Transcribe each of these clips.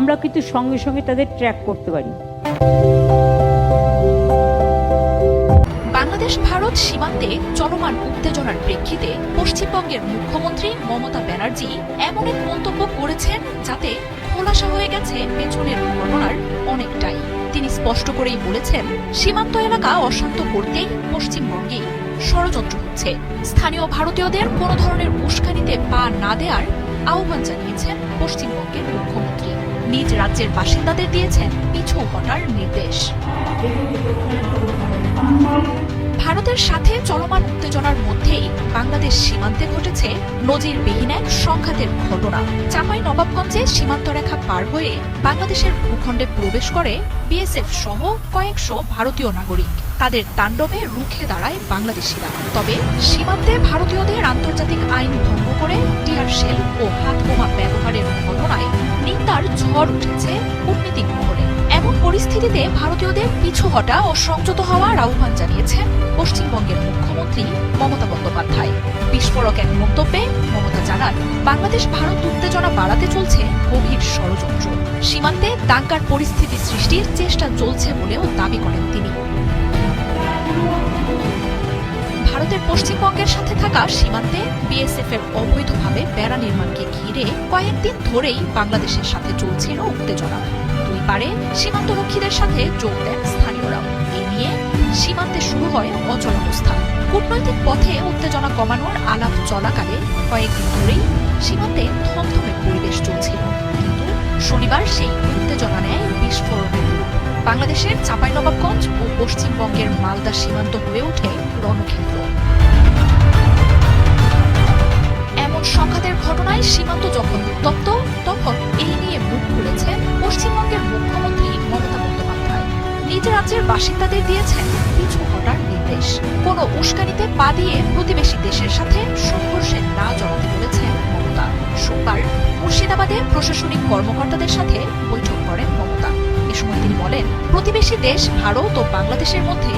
আমরা কিন্তু সঙ্গে সঙ্গে তাদের ট্র্যাক করতে পারি। বাংলাদেশ, ভারত সীমান্তে চলমান উত্তেজনার প্রেক্ষিতে পশ্চিমবঙ্গের মুখ্যমন্ত্রী মমতা ব্যানার্জি এমন এক মন্তব্য করেছেন যাতে খোলাসা হয়ে গেছে পেছনের ঘটনার অনেকটাই। তিনি স্পষ্ট করেই বলেছেন, সীমান্ত এলাকা অশান্ত করতেই পশ্চিমবঙ্গে ষড়যন্ত্র হচ্ছে। স্থানীয় ভারতীয়দের কোনো ধরনের উস্কানিতে পা না দেওয়ার আহ্বান জানিয়েছেন পশ্চিমবঙ্গের মুখ্যমন্ত্রী। নিজ রাজ্যের বাসিন্দাদের দিয়েছেন পিছু হটার নির্দেশ। ভারতের সাথে চলমান উত্তেজনার মধ্যেই বাংলাদেশ সীমান্তে ঘটেছে নজিরবিহীন এক সংঘাতের ঘটনা। চাঁপাই নবাবগঞ্জে সীমান্ত রেখা পার হয়ে বাংলাদেশের ভূখণ্ডে প্রবেশ করে বিএসএফ সহ কয়েকশো ভারতীয় নাগরিক। তাদের তাণ্ডবে রুখে দাঁড়ায় বাংলাদেশিরা। তবে সীমান্তে ভারতীয়দের আন্তর্জাতিক আইন ভঙ্গ করে টিয়ার শেল ও হাত বোমা ব্যবহারের ভারতীয়দের পিছু হটা ও সংযত হওয়ার আহ্বান জানিয়েছেন পশ্চিমবঙ্গের মুখ্যমন্ত্রী মমতা বন্দ্যোপাধ্যায়। বিস্ফোরক এক মন্তব্যে মমতা জানান, বাংলাদেশ ভারত উত্তেজনা বাড়াতে চলছে গভীর ষড়যন্ত্র। সীমান্তে দাঙ্গার পরিস্থিতি সৃষ্টির চেষ্টা চলছে বলেও দাবি করেন তিনি। ভারতের পশ্চিমবঙ্গের সাথে থাকা সীমান্তে বিএসএফ এর অবৈধভাবে বেড়া নির্মাণকে ঘিরে কয়েকদিন ধরেই বাংলাদেশের সাথে চলছিল উত্তেজনা। দুই পারে সীমান্তরক্ষীদের সাথে যোগ দেন স্থানীয়রাও। এ নিয়ে সীমান্তে শুরু হয় অচল অবস্থা। কূটনৈতিক পথে উত্তেজনা কমানোর আলাপ চলাকালে কয়েকদিন ধরেই সীমান্তে থমথমে পরিবেশ চলছিল। কিন্তু শনিবার সেই উত্তেজনা নেয় বিস্ফোরণের বাংলাদেশের চাঁপাইনবাবগঞ্জ ও পশ্চিমবঙ্গের মালদা সীমান্ত হয়ে ওঠে রণক্ষেত্র। রাজ্যের বাসিন্দাদের দিয়েছেন পিছু হটার নির্দেশ। কোনো উস্কানিতে পা দিয়ে প্রতিবেশী দেশের সাথে সংঘর্ষে না জড়াতে বলেছেন মমতা। সোমবার মুর্শিদাবাদে প্রশাসনিক কর্মকর্তাদের সাথে বৈঠক করেন মমতা। এ সময় তিনি বলেন, প্রতিবেশী দেশ ভারত ও বাংলাদেশের মধ্যে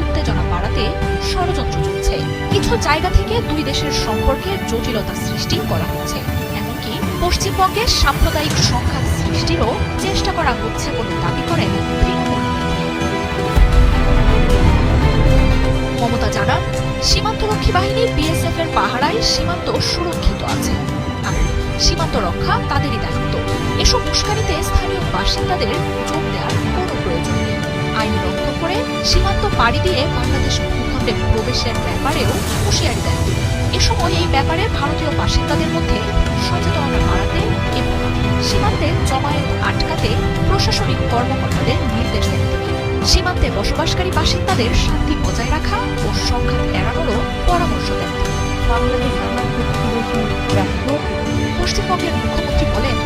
উত্তেজনা বাড়াতে ষড়যন্ত্র চলছে। কিছু জায়গা থেকে দুই দেশের সম্পর্কে জটিলতা সৃষ্টি করা হচ্ছে। এমনকি পশ্চিমবঙ্গে সাম্প্রদায়িক সংঘাত সৃষ্টিরও চেষ্টা করা হচ্ছে বলে দাবি করেন মমতা জানান সীমান্তরক্ষী বাহিনী বিএসএফ এর পাহারায় সীমান্ত সুরক্ষিত আছে। সীমান্ত রক্ষা তাদেরই দায়িত্ব। এসব উস্কানিতে স্থানীয় বাসিন্দাদের যোগ দেওয়ার কোনো প্রয়োজন নেই। আইন লঙ্ঘন করে সীমান্ত পাড়ি দিয়ে বাংলাদেশ ভূখণ্ডে প্রবেশের ব্যাপারেও হুঁশিয়ারি তিনি। এ সময় এই ব্যাপারে ভারতীয় বাসিন্দাদের মধ্যে সচেতনতা বাড়াতে এবং সীমান্তে জমায়েত আটকাতে প্রশাসনিক কর্মকর্তাদের নির্দেশ তিনি। সীমান্তে বসবাসকারী বাসিন্দাদের শান্তি বজায় রাখা ও সংঘাত এড়ানোরও পরামর্শ দেন। পশ্চিমবঙ্গের মুখ্যমন্ত্রী বলেন,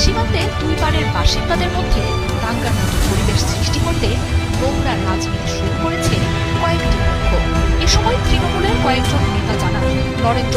সীমান্তে দুই পারের বাসিন্দাদের মধ্যে দাঙ্গার মতো পরিবেশ সৃষ্টি করতে নোংরা রাজনীতি শুরু করেছে কয়েকটি পক্ষ। এ সময় তৃণমূলের কয়েকজন নেতা জানান, নরেন্দ্র